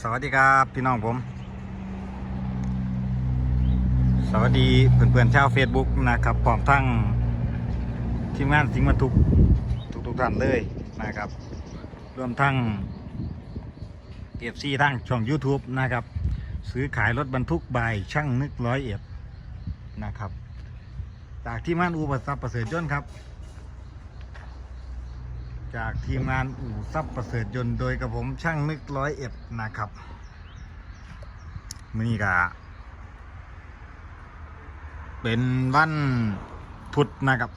สวัสดีครับพี่น้องผม สวัสดีเพื่อนๆชาว Facebook นะครับพร้อมทั้งทีมงานสิงห์มาทุกทุกทุกๆท่านเลยนะครับ รวมทั้งเอฟซีทั้งช่อง YouTube นะครับ ซื้อขายรถบรรทุกใบช่างนึกร้อยเอ็ดนะครับ จากทีมงานอูบัตซับประเสริฐยนต์ครับ จากทีมงานอู่ซับประเสริฐยนต์โดยกับผมช่างนึกร้อยเอ็ดนะครับมือนี้กะเป็นวันพุธนะครับ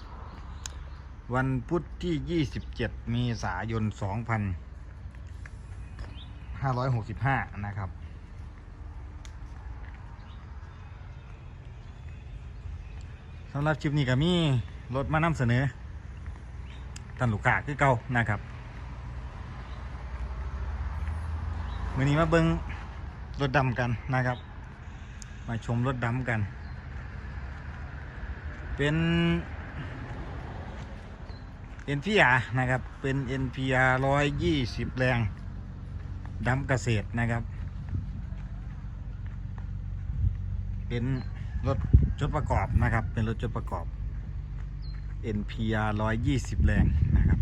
วันพุธที่ 27เมษายน 2565 นะครับ สำหรับคลิปนี้ก็มีรถมานำเสนอ ท่านลูกค้าคือเก่านะครับมื่อนี้มาเบิ้งรถดำกันนะครับ มาชมรถดำกัน เป็น NPR นพีอานะครับ เป็น NPR 120แรงดำเกษตรนะครับ เป็นรถจดประกอบนะครับ เป็นรถจดประกอบ NPR 120 แรงนะครับ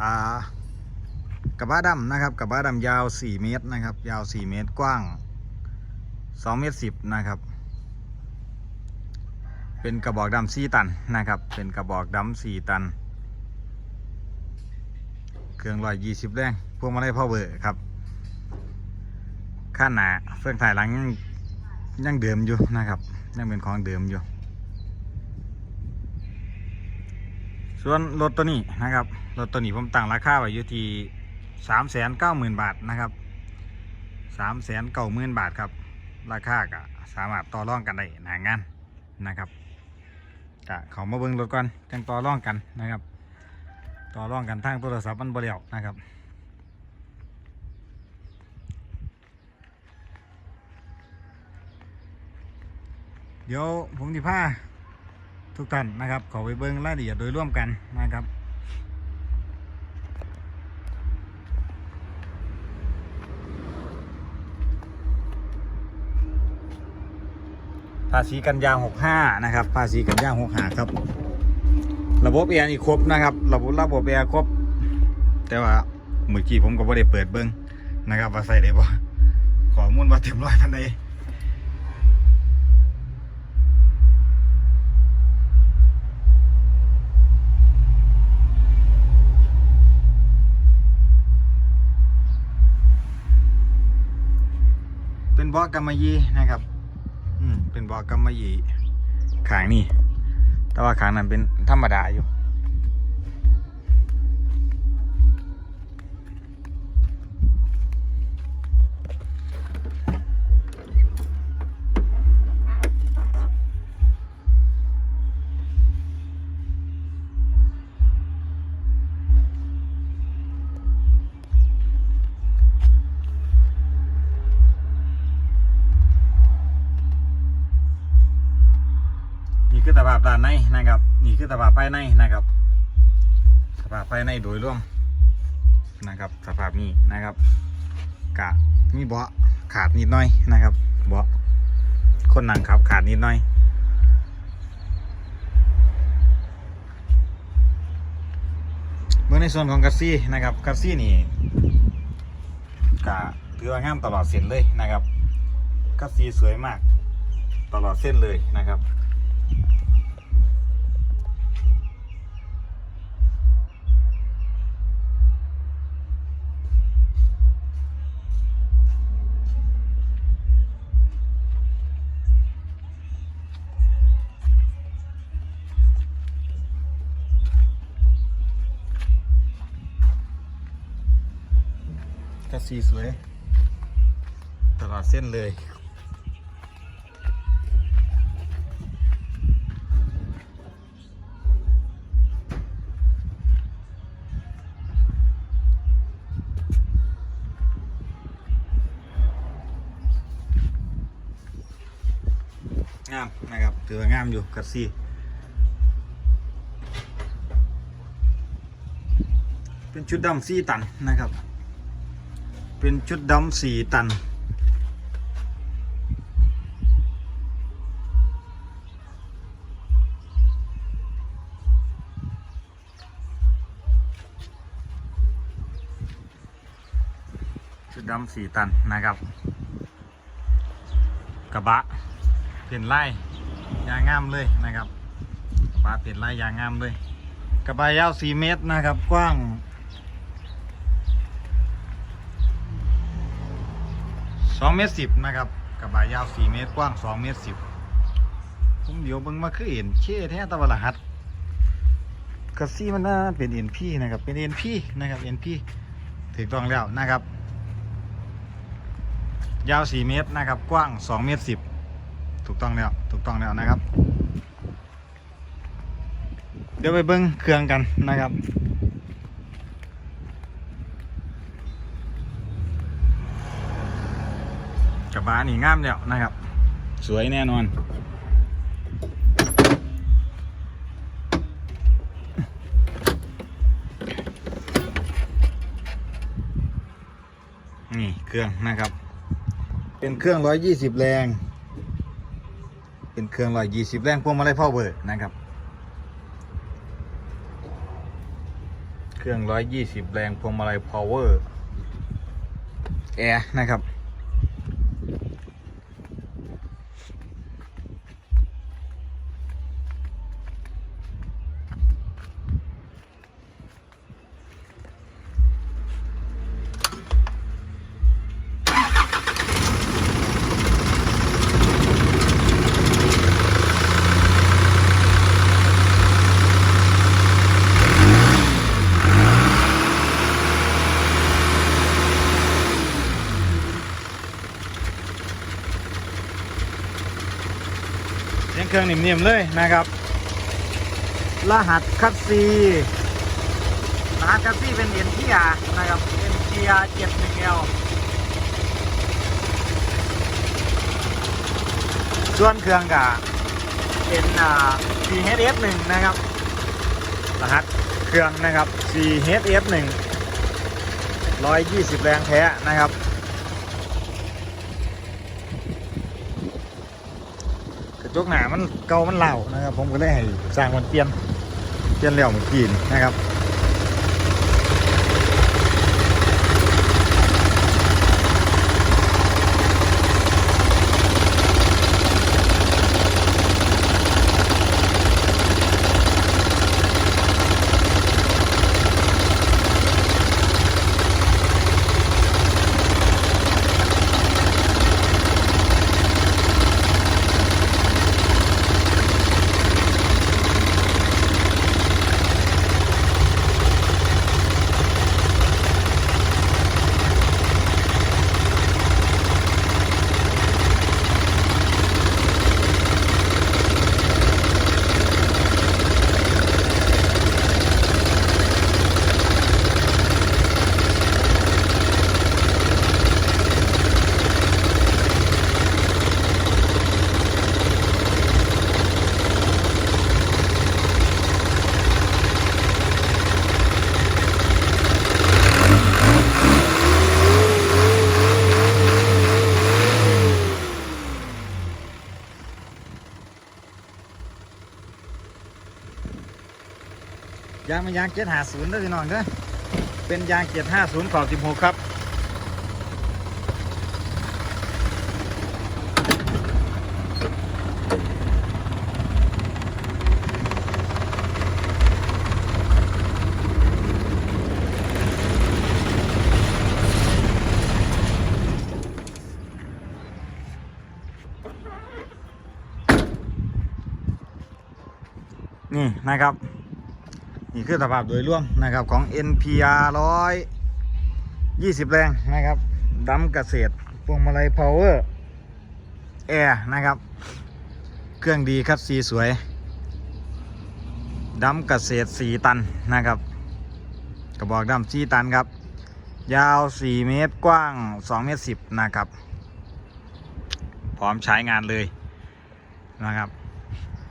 อ่ากระบะดำนะครับกระบะดำยาว 4 เมตรนะครับ ยาว 4 เมตรกว้าง 2 เมตร 10 นะครับ เป็นกระบอกดำ4ตันนะครับ เป็นกระบอกดำ4ตัน เครื่อง120แรงพวงมาลัยพาวเวอร์ครับ ข้าหนาเฟื่องถ่ายหลัง ยังเดิมอยู่นะครับ ยังเป็นของเดิมอยู่ ส่วนรถตัวนี้นะครับรถตัวนี้ผมตั้งราคาไว้อยู่ที่สามแสนเก้าหมื่นบาทนะครับสามแสนเก้าหมื่นบาทครับ ราคาก็สามารถต่อรองกันได้หนางานนะครับกะเขามาเบิ้งรถก่อนจังต่อรองกันนะครับ ต่อรองกันทางโทรศัพท์มันบ่เลี้ยวนะครับ เดี๋ยวผมจะพาทุกท่านนะครับขอไปเบิ้งรายละเอียดโดยร่วมกันนะครับภาษีกันยาง65 นะครับ ภาษีกันยาง65 ครับ ระบบแอร์นี่ครบนะครับ ระบบระบบแอร์ครบ แต่ว่าเมื่อกี้ผมก็ไม่ได้เปิดเบิ้งนะครับ ว่าใส่ได้บ่ขอมูลว่าเต็มร้อยพันใด บอกกำมะยี่นะครับ อืมเป็นบอกกำมะยี่ขางนี่ แต่ว่าขางนั้นเป็นธรรมดาอยู่ สภาพด้านในนะครับ นี่คือสภาพภายในนะครับ สภาพภายในโดยรวมนะครับ สภาพนี้นะครับกะมีเบาะขาดนิดหน่อยนะครับเบาะคนนั่งขับขาดนิดหน่อยเมื่อในส่วนของกัสซี่นะครับกัสซี่นี่กะถือว่างามตลอดเส้นเลยนะครับกัสซี่สวยมาก ตลอดเส้นเลยนะครับ กระสีสวย ตลอดเส้นเลย งามนะครับ ถือว่างามอยู่กระสีเป็นชุดดำสี่ตันนะครับ เป็นชุดดำสี่ตัน ชุดดำสี่ตันนะครับ กระบะเป็นไล่ยางงามเลยนะครับ กระบะเป็นไล่ยางงามเลย กระบะยาวสี่เมตรนะครับ กว้าง สองเมตรสิบนะครับกระบะยาวสี่เมตรกว้างสองเมตรสิบผมเดี๋ยวเบิ่งมาคือเห็นเช่แท้ตะวันรหัสกระซี่มันน่าเป็นเอ็นพี่นะครับ เป็นเอ็นพี่นะครับเอ็นพี่ถูกต้องแล้วนะครับ ยาว4เมตรนะครับ กว้าง2เมตร10ถูกต้องแล้วถูกต้องแล้วนะครับ เดี๋ยวไปเบิ้งเครื่องกันนะครับ กระบะนี่งามแล้วนะครับ สวยแน่นอน นี่เครื่องนะครับ เป็นเครื่อง120แรง เป็นเครื่อง120แรงพวงมาลัยพ่อเบอร์นะครับ เครื่อง120แรงพวงมาลัย power air นะครับ ยงเครื่องนิ่มๆเลยนะครับ รหัสคัดซีรหัสคัดซีเป็นเอ็นทีอานะครับเอ็นทีอาเจ็ดหนึ่งเอลส่วนเครื่องกะเป็นอ่า 4HS 1นะครับ รหัสเครื่องนะครับ 4HS 1 120แรงแท้นะครับ กระ จกหนามันเก่ามันเหล่านะครับ ผมก็เลยให้สร้างมันเปลี่ยนเปลี่ยนแล้วเมื่อกี้นี่นะครับ ยางมันยางเจ็ดห้าศูนย์ด้วยพี่น้องเด้อเป็นยางเจ็ดห้าศูนย์ขอบสิบหกครับนี่นะครับ นี่คือสภาพโดยรวมนะครับของ NPR ร้อยยี่สิบแรงนะครับดำเกษตรพวงมาลัย power air นะครับ เครื่องดีคัดซีสวยดำเกษตร 4 ตันนะครับ กระบอกดำ4ตันครับ ยาว 4 เมตรกว้าง 2 เมตร 10 นะครับ พร้อมใช้งานเลยนะครับ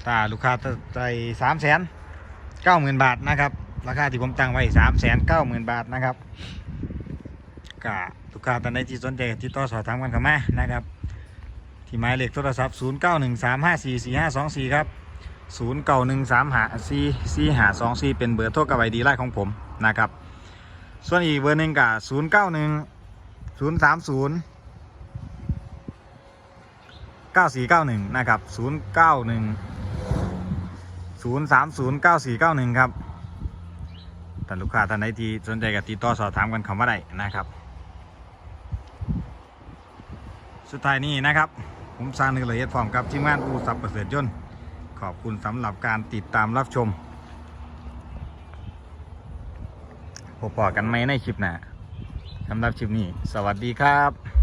ถ้าลูกค้าใจ3 เก้าหมื่นบาทนะครับ ราคาที่ผมตั้งไว้สามแสนเก้าหมื่นบาทนะครับกะทุกข่าวตอนใดที่สนใจที่ต่อสอบถามกันเข้ามานะครับ ที่หมายเลขโทรศัพท์ศูนย์เก้าหนึ่งสามห้าสี่สี่ห้าสองสี่ครับศูนย์เก้าหนึ่งสามหาสี่สี่หาสองสี่เป็นเบอร์โทรกับไอดีไลน์ของผมนะครับ ส่วนอีกเบอร์หนึ่งกะศูนย์เก้าหนึ่งศูนย์สามศูนย์เก้าสี่เก้าหนึ่งนะครับศูนย์เก้าหนึ่ง 030 9491ครับท่านลูกค้าท่านใดที่สนใจกับติดต่อสอบถามกันคำว่าใดนะครับ สุดท้ายนี้นะครับ ผมสร้างนึกละเอียดฟอร์มกับทีมงานอูสับประเสริฐยนต์ขอบคุณสำหรับการติดตามรับชมพบปอกันไหมในคลิปหน้าสำหรับคลิปนี้ สวัสดีครับ